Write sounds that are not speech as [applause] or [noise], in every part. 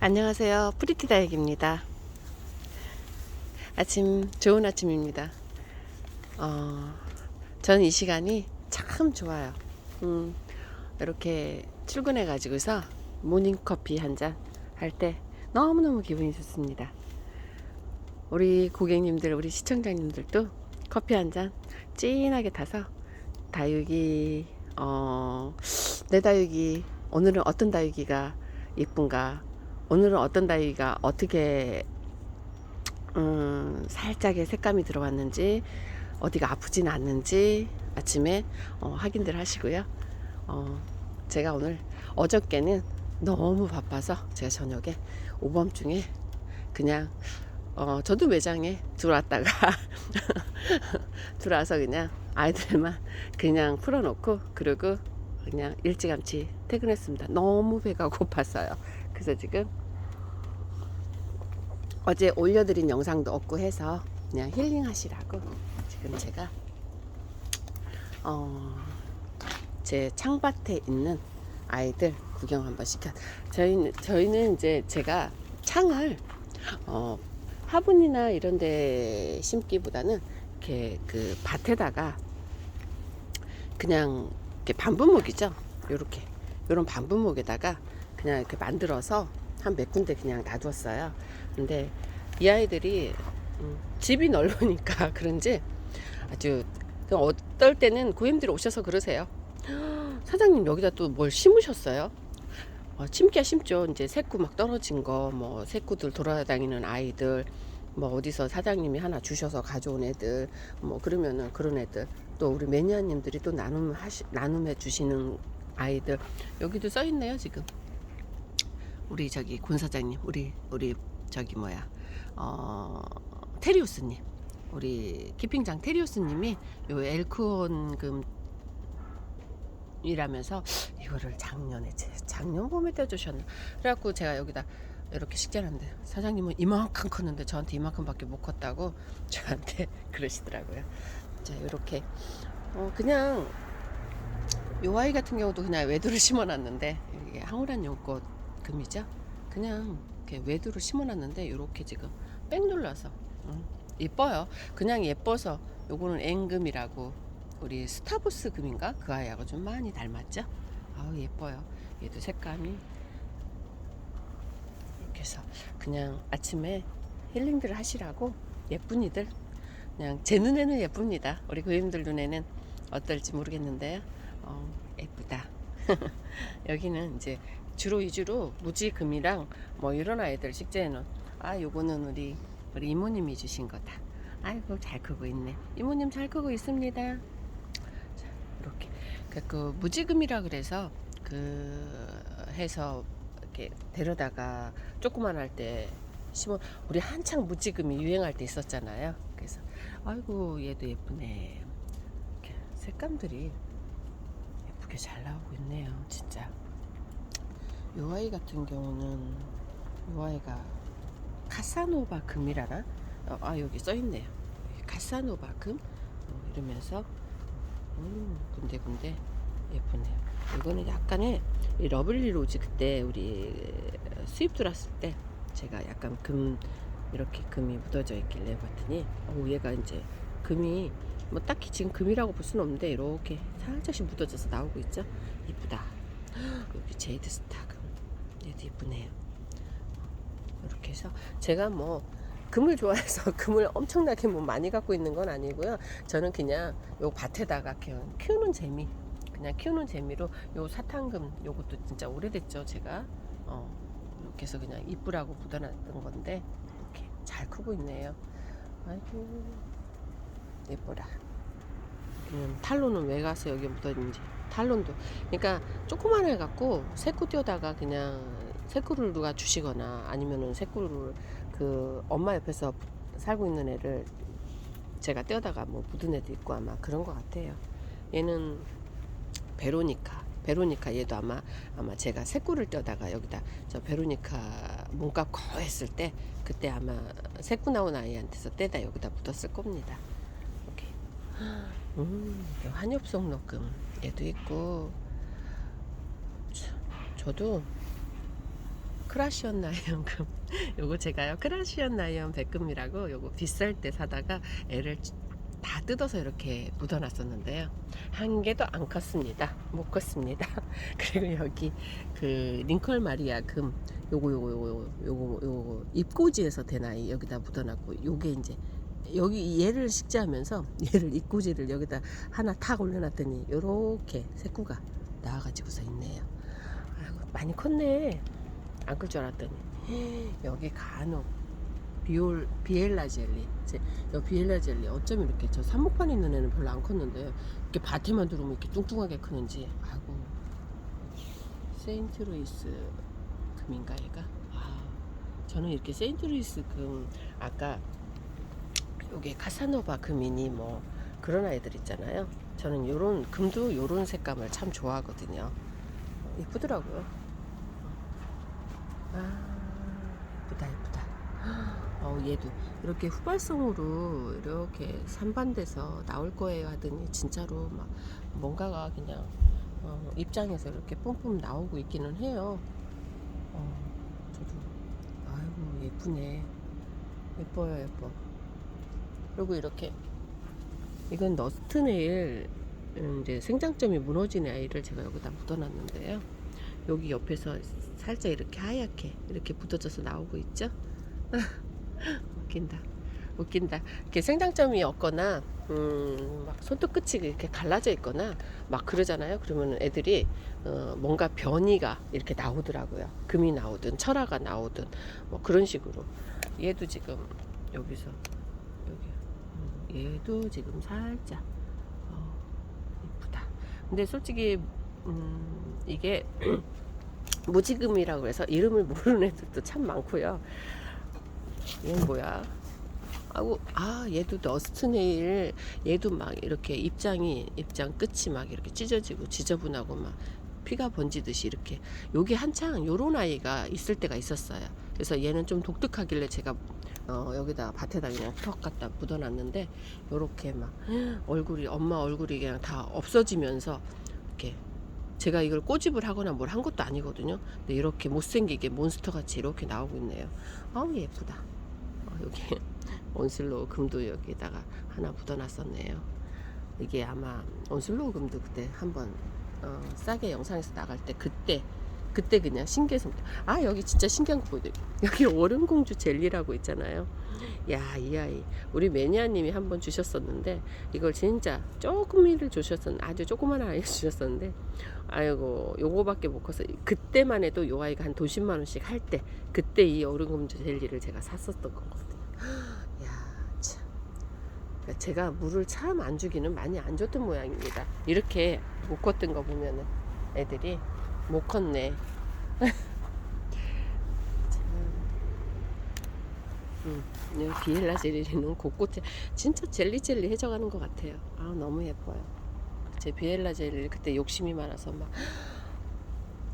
안녕하세요. 프리티다육입니다. 아침, 좋은 아침입니다. 어, 저는 이 시간이 참 좋아요. 음, 이렇게 출근해가지고서 모닝커피 한 잔 할 때 너무너무 기분이 좋습니다. 우리 고객님들, 우리 시청자님들도 커피 한잔 진하게 타서 다육이, 어, 내 다육이, 오늘은 어떤 다육이가 이쁜가, 오늘은 어떤 다육이가 어떻게, 음, 살짝의 색감이 들어왔는지, 어디가 아프진 않는지 아침에 어, 확인들 하시고요. 어, 제가 오늘 어저께는 너무 바빠서 제가 저녁에 오밤중에 그냥 어, 저도 매장에 들어왔다가 [laughs] 들어와서 그냥 아이들만 그냥 풀어놓고 그리고 그냥 일찌감치 퇴근했습니다. 너무 배가 고팠어요. 그래서 지금 어제 올려드린 영상도 없고 해서 그냥 힐링하시라고 지금 제가 어, 제 창밭에 있는 아이들 구경 한번 시켜. 저희는 저희는 이제 제가 창을 어, 화분이나 이런 데 심기보다는 이렇게 그 밭에다가 그냥 이렇게 반분목이죠. 요렇게 요런 반분목에다가 그냥 이렇게 만들어서 한 몇 군데 그냥 놔두었어요. 근데 이 아이들이 음, 집이 넓으니까 [laughs] 그런지 아주 그 어떨 때는 고객님들이 오셔서 그러세요. 사장님 여기다 또 뭘 심으셨어요? 어, 심기야 심죠. 이제 새꾸 막 떨어진 거, 뭐 새꾸들 돌아다니는 아이들, 뭐 어디서 사장님이 하나 주셔서 가져온 애들, 뭐 그러면은 그런 애들, 또 우리 매니아님들이 또 나눔 하시 나눔해 주시는 아이들 여기도 써 있네요 지금. 우리 저기 권 사장님, 우리 우리 저기 뭐야, 어 테리우스님, 우리 키핑장 테리우스님이 요 엘크온금 이라면서 이거를 작년에 제- 작년 봄에 떼주셨나 그래갖고 제가 여기다 이렇게 식재하는데 사장님은 이만큼 컸는데 저한테 이만큼밖에 못 컸다고 저한테 [laughs] 그러시더라고요. 자 이렇게 어 그냥 요 아이 같은 경우도 그냥 외두를 심어놨는데 이게 황홀한 용꽃 금이죠. 그냥 이렇게 외두를 심어놨는데 이렇게 지금 뺑 눌러서 음, 예뻐요. 그냥 예뻐서 요거는 앵금이라고 우리 스타부스 금인가 그 아이하고 좀 많이 닮았죠. 아우 예뻐요. 얘도 색감이 이렇게 해서 그냥 아침에 힐링들 하시라고 예쁜 이들 그냥 제 눈에는 예쁩니다. 우리 고객님들 눈에는 어떨지 모르겠는데요. 어, 예쁘다. [laughs] 여기는 이제 주로 위주로 무지금이랑 뭐 이런 아이들 식재해놓은 아 요거는 우리 우리 이모님이 주신 거다. 아이고 잘 크고 있네. 이모님 잘 크고 있습니다. 자, 이렇게 그, 그 무지금이라 그래서 그 해서 이렇게 데려다가 조그만 할 때 심어 우리 한창 무지금이 유행할 때 있었잖아요. 그래서 아이고 얘도 예쁘네. 이렇게 색감들이 예쁘게 잘 나오고 있네요. 진짜. 요 아이 같은 경우는 요 아이가 카사노바 금이라나? 어, 아 여기 써 있네요. 카사노바 금 어, 이러면서 음 군데군데 예쁘네요. 이거는 약간의 이 러블리 로즈 그때 우리 수입 들어왔을 때 제가 약간 금 이렇게 금이 묻어져 있길래 봤더니 어 얘가 이제 금이 뭐 딱히 지금 금이라고 볼 수는 없는데 이렇게 살짝씩 묻어져서 나오고 있죠. 이쁘다. [gasps] 여기 제이드 스타 금 얘도 이쁘네요. 이렇게 해서 제가 뭐 금을 좋아해서 [laughs] 금을 엄청나게 뭐 많이 갖고 있는 건 아니고요. 저는 그냥 요 밭에다가 키우는 재미, 그냥 키우는 재미로 요 사탕금 요것도 진짜 오래됐죠. 제가 어 이렇게 해서 그냥 이쁘라고 묻어놨던 건데 이렇게 잘 크고 있네요. 아이고 예뻐라. 음, 탈론은 왜 가서 여기 묻어있는지 탈론도 그러니까 조그만 애 갖고 새꾸 띄어다가 그냥 새꾸를 누가 주시거나 아니면은 새꾸를 그 엄마 옆에서 살고 있는 애를 제가 떼어다가 뭐 묻은 애도 있고 아마 그런 것 같아요. 얘는 베로니카. 베로니카 얘도 아마 아마 제가 새꾸를 떼어다가 여기다 저 베로니카 몸값 거 했을 때 그때 아마 새꾸 나온 아이한테서 떼다 여기다 묻었을 겁니다. 이렇게. 음, 한엽성 녹금 얘도 있고. 저- 저도 크라시언 나이언금. [laughs] 요거 제가요. 크라시언 나이언 백금이라고 요거 비쌀 때 사다가 애를 다 뜯어서 이렇게 묻어놨었는데요. 한 개도 안 컸습니다. 못 컸습니다. [laughs] 그리고 여기 그 링컬 마리아 금 요거 요거 요거 요거 요거 입꼬지에서 된 아이 여기다 묻어놨고 요게 이제 여기 얘를 식재하면서 [laughs] 얘를 입꼬지를 여기다 하나 탁 올려놨더니 요렇게 새꾸가 나와가지고서 있네요. 아이고 많이 컸네. 안 클 줄 알았더니. 여기 간혹 비올 비엘라 젤리. 제, 여 비엘라 젤리 어쩜 이렇게 저 삽목판에 있는 애는 별로 안 컸는데 이렇게 밭에만 들어오면 이렇게 뚱뚱하게 크는지. 아이고. 세인트루이스 금인가 얘가? 아 저는 이렇게 세인트루이스 금 아까 요게 카사노바 금이니 뭐 그런 아이들 있잖아요. 저는 요런 금도 요런 색감을 참 좋아하거든요. 예쁘더라고요. 아 예쁘다 예쁘다. 어 얘도 이렇게 후발성으로 이렇게 산반돼서 나올 거예요 하더니 진짜로 막 뭔가가 그냥 어, 입장에서 이렇게 뿜뿜 나오고 있기는 해요. 어, 저도. 아이고 예쁘네. 예뻐요 예뻐 그리고 이렇게 이건 너스트 네일 음, 이제 생장점이 무너진 아이를 제가 여기다 묻어놨는데요. 여기 옆에서 살짝 이렇게 하얗게 이렇게 붙어져서 나오고 있죠. [laughs] 웃긴다. 웃긴다. 이렇게 생장점이 없거나 음, 막 손톱 끝이 이렇게 갈라져 있거나 막 그러잖아요. 그러면 애들이 어, 뭔가 변이가 이렇게 나오더라고요. 금이 나오든 철화가 나오든 뭐 그런 식으로. 얘도 지금 여기서 여기 음, 얘도 지금 살짝 어, 이쁘다. 근데 솔직히 음, 이게 [clears throat] 무지금이라고 해서 이름을 모르는 애들도 참 많고요. 얘는 뭐야? 아고 아 얘도 너스트네일 얘도 막 이렇게 입장이 입장 끝이 막 이렇게 찢어지고 지저분하고 막 피가 번지듯이 이렇게 요게 한창 요런 아이가 있을 때가 있었어요. 그래서 얘는 좀 독특하길래 제가 어, 여기다 밭에다 그냥 턱 갖다 묻어놨는데 요렇게 막 얼굴이 엄마 얼굴이 그냥 다 없어지면서 이렇게 제가 이걸 꼬집을 하거나 뭘 한 것도 아니거든요. 근데 이렇게 못생기게 몬스터 같이 이렇게 나오고 있네요. 아우 예쁘다. 어, 여기 [laughs] 온슬로우 금도 여기다가 하나 묻어놨었네요. 이게 아마 온슬로우 금도 그때 한번 어, 싸게 영상에서 나갈 때 그때 그때 그냥 신기해서 아 여기 진짜 신기한 거 보여드릴게요. [laughs] 여기 얼음공주 젤리라고 있잖아요. 야 이 아이 우리 매니아님이 한 번 주셨었는데 이걸 진짜 조금이를 주셨었는데 아주 조그만 아이 [laughs] 주셨었는데 아이고 요거밖에 못 커서 그때만 해도 요 아이가 한 도십만 원씩 할 때 그때 이 얼음공주 젤리를 제가 샀었던 거거든요. [gasps] 야 참. 그러니까 제가 물을 참 안 주기는 많이 안 줬던 모양입니다. 이렇게 못 컸던 거 보면은 애들이 못 컸네. 참. 음, 이 비엘라 젤리는 곳곳에 진짜 젤리 젤리 해져가는 것 같아요. 아 너무 예뻐요. 제 비엘라 젤리 그때 욕심이 많아서 막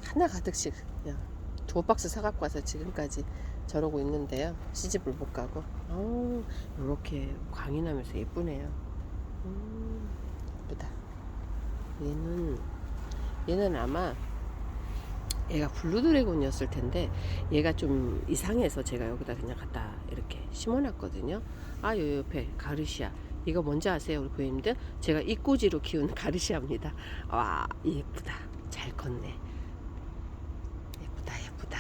하나 가득씩 그냥 두 박스 사갖고 와서 지금까지 저러고 있는데요. 시집을 못 가고. 어, 이렇게 광이 나면서 예쁘네요. 음, 예쁘다. 얘는 얘는 아마 얘가 블루드래곤이었을 텐데 얘가 좀 이상해서 제가 여기다 그냥 갖다 이렇게 심어놨거든요. 아, 요 옆에 가르시아. 이거 뭔지 아세요, 우리 고객님들? 제가 입꼬지로 키운 [laughs] 가르시아입니다. 와, 예쁘다. 잘 컸네. 예쁘다, 예쁘다.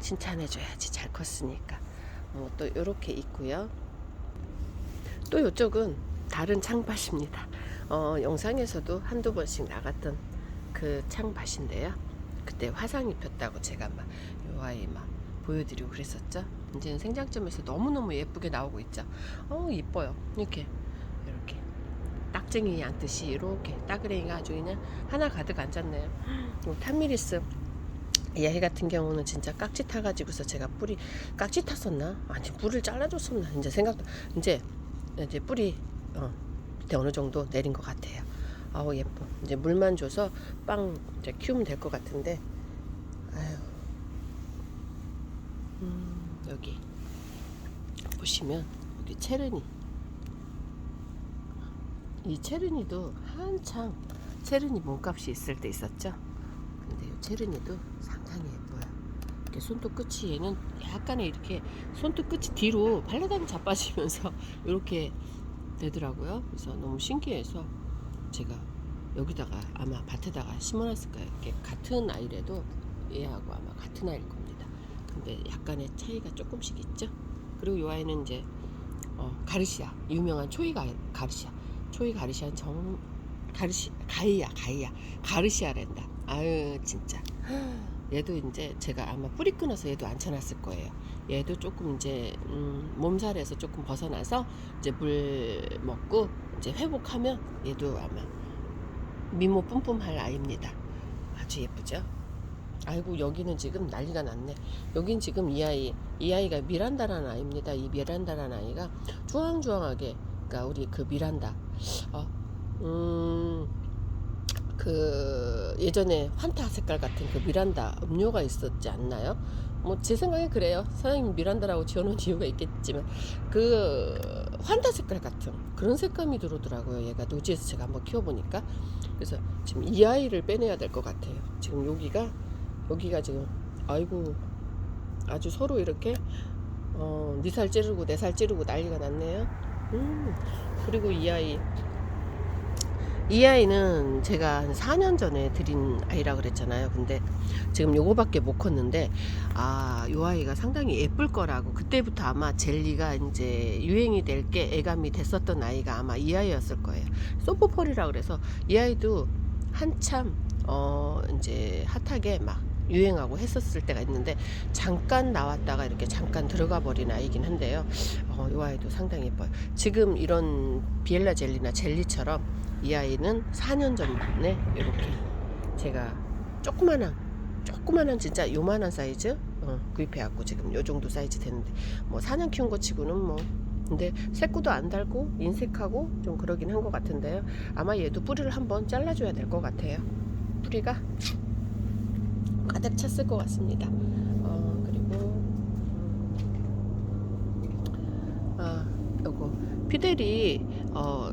칭찬해줘야지. 잘 컸으니까. 어, 또 요렇게 있고요. 또 요쪽은 다른 창밭입니다. 어, 영상에서도 한두 번씩 나갔던 그 창밭인데요. 그때 화상 입혔다고 제가 막 요 아이 막 보여드리고 그랬었죠. 이제는 생장점에서 너무너무 예쁘게 나오고 있죠. 어, 이뻐요. 이렇게, 이렇게. 딱쟁이 앉듯이 이렇게 따그레이가 아주 그냥 하나 가득 앉았네요. 요 탄미리스 얘 같은 경우는 진짜 깍지 타가지고서 제가 뿌리 깍지 탔었나? 아니 뿌리를 잘라줬었나? 이제 생각 이제 이제 뿌리 어, 어느 정도 내린 것 같아요. 아우 예뻐. 이제 물만 줘서 빵 이제 키우면 될 것 같은데. 아유. 음, 여기 보시면 여기 체르니. 이 체르니도 한창 체르니 몸값이 있을 때 있었죠. 근데 이 체르니도 상당히 예뻐요. 이렇게 손톱 끝이 얘는 약간의 이렇게 손톱 끝이 뒤로 발라당 자빠지면서 [laughs] 이렇게 되더라고요. 그래서 너무 신기해서 제가 여기다가 아마 밭에다가 심어놨을 거예요. 이렇게 같은 아이래도 얘하고 아마 같은 아이일 겁니다. 근데 약간의 차이가 조금씩 있죠. 그리고 이 아이는 이제 어, 가르시아 유명한 초이 가, 가르시아 초이 가르시아 정 가르시 가이아 가이아 가르시아랜다. 아유 진짜 얘도 이제 제가 아마 뿌리 끊어서 얘도 앉혀놨을 거예요. 얘도 조금 이제 음, 몸살에서 조금 벗어나서 이제 물 먹고 이제 회복하면 얘도 아마 미모 뿜뿜할 아이입니다. 아주 예쁘죠? 아이고 여기는 지금 난리가 났네. 여긴 지금 이 아이 이 아이가 미란다라는 아이입니다. 이 미란다라는 아이가 주황주황하게 그러니까 우리 그 미란다 어, 음 그 예전에 환타 색깔 같은 그 미란다 음료가 있었지 않나요? 뭐 제 생각에 그래요. 사장님 미란다라고 지어놓은 [laughs] 이유가 있겠지만 그 환타 색깔 같은 그런 색감이 들어오더라고요. 얘가 노지에서 제가 한번 키워보니까 그래서 지금 이 아이를 빼내야 될 것 같아요. 지금 여기가 여기가 지금 아이고 아주 서로 이렇게 어, 네살 찌르고 내살 찌르고 난리가 났네요. 음, 그리고 이 아이 이 아이는 제가 한 4년 전에 드린 아이라 그랬잖아요. 근데 지금 요거밖에 못 컸는데 아, 요 아이가 상당히 예쁠 거라고 그때부터 아마 젤리가 이제 유행이 될 게 애감이 됐었던 아이가 아마 이 아이였을 거예요. 소포펄이라 그래서 이 아이도 한참 어 이제 핫하게 막 유행하고 했었을 때가 있는데 잠깐 나왔다가 이렇게 잠깐 들어가 버린 아이긴 한데요. 어, 이 아이도 상당히 예뻐요. 지금 이런 비엘라 젤리나 젤리처럼 이 아이는 4년 전에 이렇게 제가 조그만한 조그만한 진짜 요만한 사이즈 어, 구입해갖고 지금 요 정도 사이즈 되는데 뭐 4년 키운 거 치고는 뭐 근데 새꾸도 안 달고 인색하고 좀 그러긴 한 것 같은데요. 아마 얘도 뿌리를 한번 잘라줘야 될 것 같아요. 뿌리가 가득 찼을 것 같습니다. 어, 그리고 음, 아 요거 피델이 어,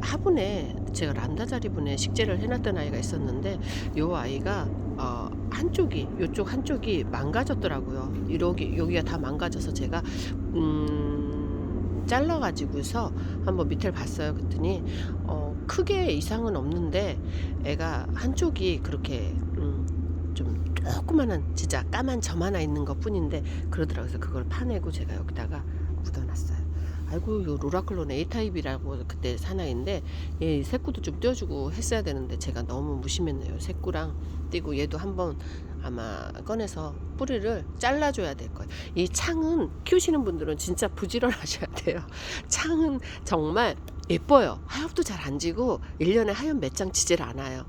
화분에 제가 란다 자리 분에 식재를 해놨던 아이가 있었는데 요 아이가 어, 한쪽이 요쪽 한쪽이 망가졌더라고요. 여기 여기가 다 망가져서 제가 음, 잘라가지고서 한번 밑을 봤어요. 그랬더니 어, 크게 이상은 없는데 애가 한쪽이 그렇게 조그만한 진짜 까만 점 하나 있는 것 뿐인데 그러더라고요. 그래서 그걸 파내고 제가 여기다가 묻어놨어요. 아이고 요 로라클론 A 타입이라고 그때 사나인데 얘 새꾸도 좀 떼어주고 했어야 되는데 제가 너무 무심했네요. 새꾸랑 띄고 얘도 한번 아마 꺼내서 뿌리를 잘라줘야 될 거예요. 이 창은 키우시는 분들은 진짜 부지런하셔야 돼요. [laughs] 창은 정말 예뻐요. 하엽도 잘 안 지고 1년에 하엽 몇장 치질 않아요.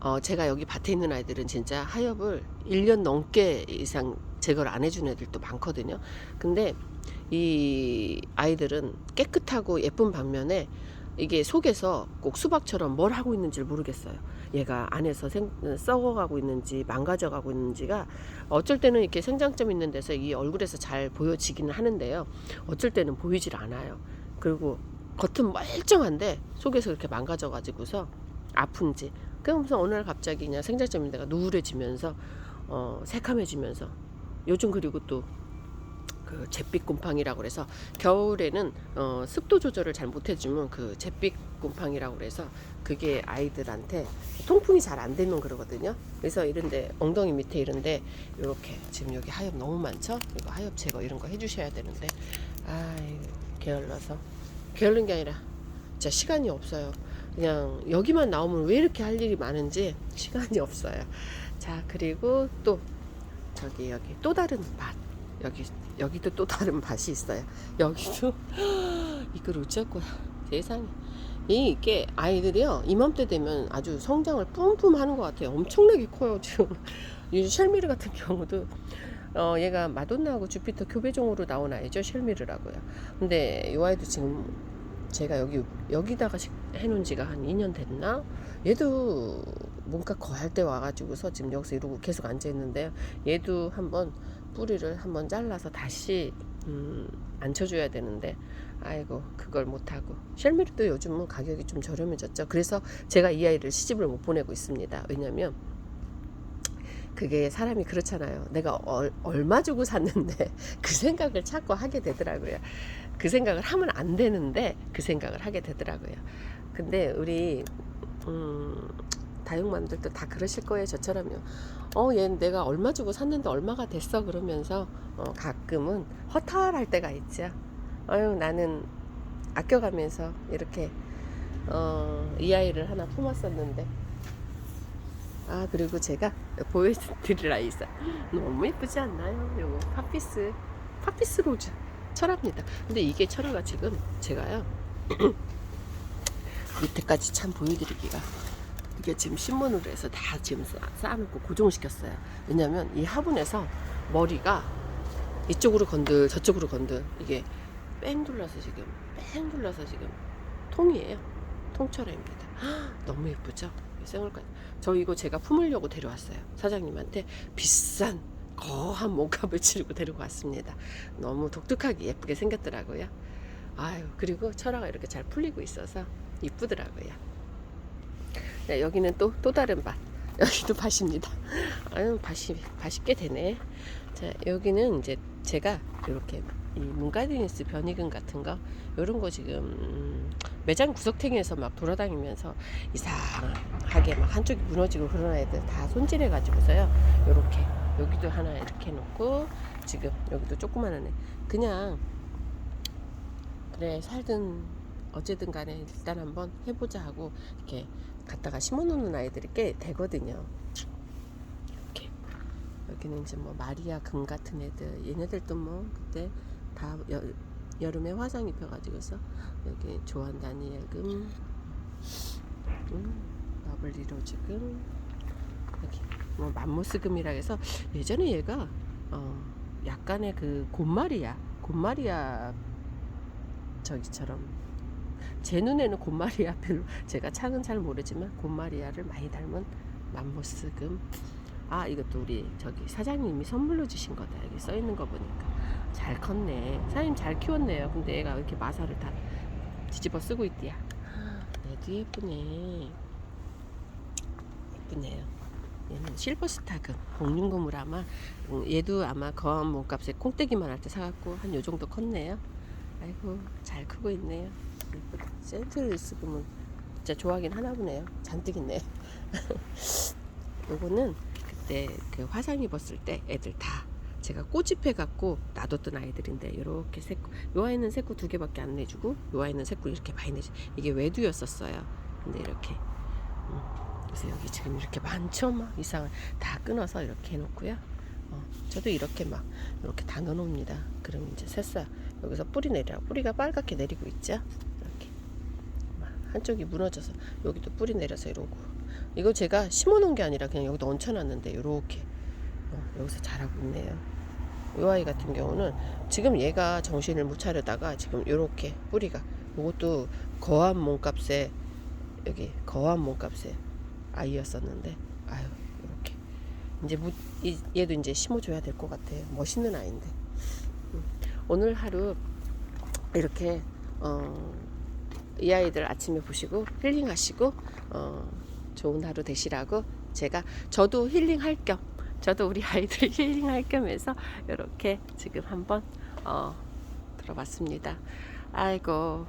어, 제가 여기 밭에 있는 아이들은 진짜 하엽을 1년 넘게 이상 제거를 안 해준 애들도 많거든요. 근데 이 아이들은 깨끗하고 예쁜 반면에 이게 속에서 꼭 수박처럼 뭘 하고 있는지를 모르겠어요. 얘가 안에서 생, 썩어가고 있는지 망가져가고 있는지가 어쩔 때는 이렇게 생장점 있는 데서 이 얼굴에서 잘 보여지기는 하는데요. 어쩔 때는 보이질 않아요. 그리고 겉은 멀쩡한데 속에서 이렇게 망가져가지고서 아픈지. 그러면서 어느 날 갑자기 그냥 생장점 있는 데가 누울해지면서 어, 새카매지면서 요즘 그리고 또 그 잿빛 곰팡이라고 그래서 겨울에는 어, 습도 조절을 잘 못해주면 그 잿빛 곰팡이라고 그래서 그게 아이들한테 통풍이 잘 안 되면 그러거든요. 그래서 이런데 엉덩이 밑에 이런데 이렇게 지금 여기 하엽 너무 많죠? 이거 하엽 제거 이런 거 해주셔야 되는데 아이 게을러서 게을른 게 아니라 진짜 시간이 없어요. 그냥 여기만 나오면 왜 이렇게 할 일이 많은지 시간이 없어요. 자 그리고 또 저기 여기 또 다른 밭 여기 여기도 또 다른 밭이 있어요. 여기도 [gasps] 이걸 어쩔 거야 세상에 이게 아이들이요 이맘때 되면 아주 성장을 뿜뿜 하는 것 같아요. 엄청나게 커요 지금 [laughs] 이 쉘미르 같은 경우도 어 얘가 마돈나하고 주피터 교배종으로 나온 아이죠 쉘미르라고요. 근데 이 아이도 지금 제가 여기 여기다가 식- 해놓은 지가 한 2년 됐나? 얘도 뭔가 거할 때 와가지고서 지금 여기서 이러고 계속 앉아 있는데요. 얘도 한번 뿌리를 한번 잘라서 다시 음, 앉혀줘야 되는데 아이고 그걸 못하고 쉘미르도 요즘은 가격이 좀 저렴해졌죠. 그래서 제가 이 아이를 시집을 못 보내고 있습니다. 왜냐면 그게 사람이 그렇잖아요. 내가 얼, 얼마 주고 샀는데 [laughs] 그 생각을 자꾸 하게 되더라고요. 그 생각을 하면 안 되는데 그 생각을 하게 되더라고요. 근데 우리 음, 다육맘들도 다 그러실 거예요. 저처럼요. 어, 얘 내가 얼마 주고 샀는데 얼마가 됐어 그러면서 어, 가끔은 허탈할 때가 있죠. 아유 나는 아껴가면서 이렇게 어, 이 아이를 하나 품었었는데 아 그리고 제가 보여드릴 아이 있어 너무 예쁘지 않나요? 요거 파피스 파피스 로즈 철화입니다. 근데 이게 철화가 지금 제가요 [clears throat] 밑에까지 참 보여드리기가 이게 지금 신문으로 해서 다 지금 쌓- 쌓아놓고 고정시켰어요. 왜냐면 이 화분에서 머리가 이쪽으로 건들 저쪽으로 건들 이게 뺑 둘러서 지금 뺑 둘러서 지금 통이에요. 통철화입니다. [gasps] 너무 예쁘죠? 생얼까지. 저 이거 제가 품으려고 데려왔어요. 사장님한테 비싼 거한 몸값을 [laughs] 치르고 데리고 왔습니다. 너무 독특하게 예쁘게 생겼더라고요. 아유 그리고 철화가 이렇게 잘 풀리고 있어서 이쁘더라고요. 네, 여기는 또 또 다른 밭. [laughs] 여기도 밭입니다. 아유 밭이 밭이 꽤 되네. 자 여기는 이제 제가 이렇게 이 문가디니스 변이근 같은 거 이런 거 지금 음, 매장 구석탱이에서 막 돌아다니면서 이상하게 막 한쪽이 무너지고 그런 아이들 다 손질해 가지고서요 요렇게 여기도 하나 이렇게 놓고 지금 여기도 조그만한 애 그냥 그래 살든 어쨌든 간에 일단 한번 해보자 하고 이렇게 갖다가 심어놓는 아이들이 꽤 되거든요. 이렇게. 여기는 이제 뭐 마리아 금 같은 애들. 얘네들도 뭐 그때 다 여, 여름에 화상 입혀가지고서 여기 조한 다니엘 금 음, 러블리 로즈 금 여기 뭐 맘모스 금이라 해서 예전에 얘가 어 약간의 그 곰마리아 곰마리아 저기처럼. 제 눈에는 곰마리아 별로. 제가 창은 잘 모르지만 곰마리아를 많이 닮은 맘모스금. 아 이것도 우리 저기 사장님이 선물로 주신 거다. 여기 써 있는 거 보니까. 잘 컸네. 사장님 잘 키웠네요. 근데 얘가 왜 이렇게 마사를 다 뒤집어 쓰고 있디야? 얘도 예쁘네. 예쁘네요 얘는 실버스타금 공룡금을 아마 음, 얘도 아마 거한 몸값에 콩떼기만 할 때 사갖고 한 요 정도 컸네요. 아이고 잘 크고 있네요. 센트루이스 금은 진짜 좋아하긴 하나 보네요. 잔뜩 있네. [laughs] 요거는 그때 그 화상 입었을 때 애들 다 제가 꼬집해 갖고 놔뒀던 아이들인데 이렇게 새꼬 요 아이는 새꼬 두 개밖에 안 내주고 요 아이는 새꼬 이렇게 많이 내주 이게 외두였었어요. 근데 이렇게 음, 그래서 여기 지금 이렇게 많죠? 막 이상한 다 끊어서 이렇게 해놓고요. 어, 저도 이렇게 막 이렇게 다 넣어놓습니다. 그럼 이제 새싹 여기서 뿌리 내려 뿌리가 빨갛게 내리고 있죠? 이렇게. 막 한쪽이 무너져서 여기도 뿌리 내려서 이러고. 이거 제가 심어놓은 게 아니라 그냥 여기다 얹혀놨는데 이렇게. 어, 여기서 자라고 있네요. 이 아이 같은 경우는 지금 얘가 정신을 못 차려다가 지금 이렇게 뿌리가. 이것도 거한 몸값에 여기 거한 몸값에 아이였었는데. 아유 이렇게. 이제 무, 이, 얘도 이제 심어줘야 될 것 같아요. 멋있는 아이인데. 음, 오늘 하루 이렇게 어, 이 아이들 아침에 보시고 힐링하시고 어, 좋은 하루 되시라고 제가 저도 힐링할 겸 저도 우리 아이들 [laughs] 힐링할 겸해서 이렇게 지금 한번 어, 들어봤습니다. 아이고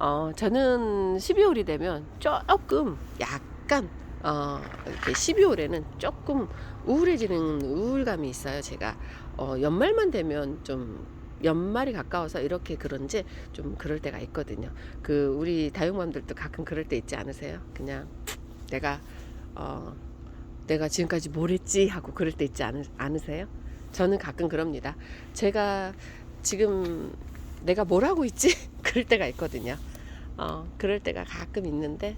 어, 저는 12월이 되면 조금 약간 어, 이렇게 12월에는 조금 우울해지는 우울감이 있어요. 제가 어, 연말만 되면 좀 연말이 가까워서 이렇게 그런지 좀 그럴 때가 있거든요. 그 우리 다육맘들도 가끔 그럴 때 있지 않으세요? 그냥 내가 어 내가 지금까지 뭘 했지 하고 그럴 때 있지 않으, 않으세요? 저는 가끔 그럽니다. 제가 지금 내가 뭘 하고 있지? [laughs] 그럴 때가 있거든요. 어 그럴 때가 가끔 있는데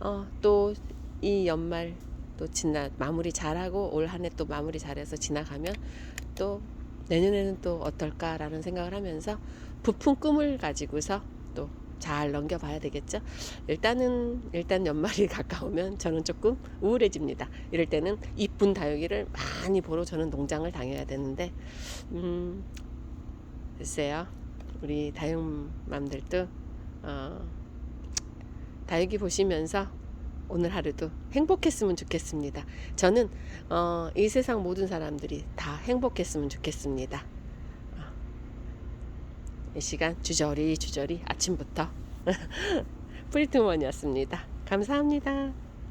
어 또 이 연말 또 지나 마무리 잘하고 올 한 해 또 마무리 잘해서 지나가면 또 내년에는 또 어떨까라는 생각을 하면서 부푼 꿈을 가지고서 또 잘 넘겨봐야 되겠죠. 일단은 일단 연말이 [laughs] 가까우면 저는 조금 우울해집니다. 이럴 때는 이쁜 다육이를 많이 보러 저는 농장을 다녀야 되는데 음 글쎄요 우리 다육맘들도 어, 다육이 보시면서 오늘 하루도 행복했으면 좋겠습니다. 저는 어, 이 세상 모든 사람들이 다 행복했으면 좋겠습니다. 어, 이 시간 주저리 주저리 아침부터 [laughs] 프리트먼이었습니다. 감사합니다.